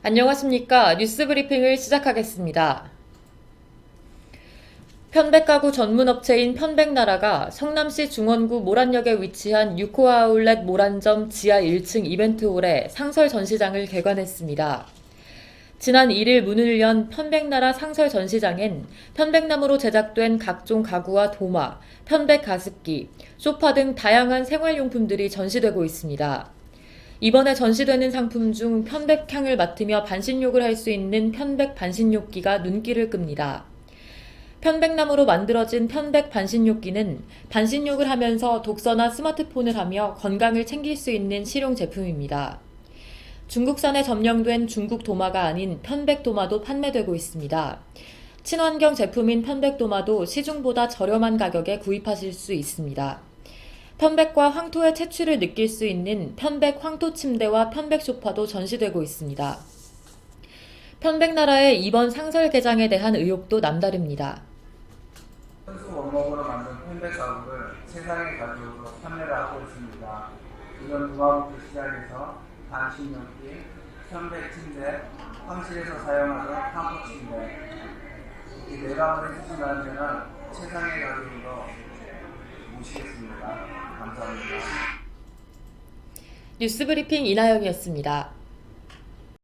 안녕하십니까. 뉴스 브리핑을 시작하겠습니다. 편백가구 전문업체인 편백나라가 성남시 중원구 모란역에 위치한 6호 아울렛 모란점 지하 1층 이벤트홀에 상설 전시장을 개관했습니다. 지난 1일 문을 연 편백나라 상설 전시장엔 편백나무로 제작된 각종 가구와 도마, 편백 가습기, 소파 등 다양한 생활용품들이 전시되고 있습니다. 이번에 전시되는 상품 중 편백향을 맡으며 반신욕을 할 수 있는 편백 반신욕기가 눈길을 끕니다. 편백나무로 만들어진 편백 반신욕기는 반신욕을 하면서 독서나 스마트폰을 하며 건강을 챙길 수 있는 실용 제품입니다. 중국산에 점령된 중국 도마가 아닌 편백 도마도 판매되고 있습니다. 친환경 제품인 편백 도마도 시중보다 저렴한 가격에 구입하실 수 있습니다. 편백과 황토의 채취를 느낄 수 있는 편백 황토 침대와 편백 소파도 전시되고 있습니다. 편백나라의 이번 상설 개장에 대한 의혹도 남다릅니다. 순수 원목으로 만든 편백 가구를 세상의 가격으로 판매를 하고 있습니다. 이번 도마부터 시작해서 반신욕기, 편백 침대, 황실에서 사용하던 황토 침대 이 내방을 해주신다는 데는 세상의 가격으로 모시겠습니다. 감사합니다. 뉴스브리핑 이나영이었습니다.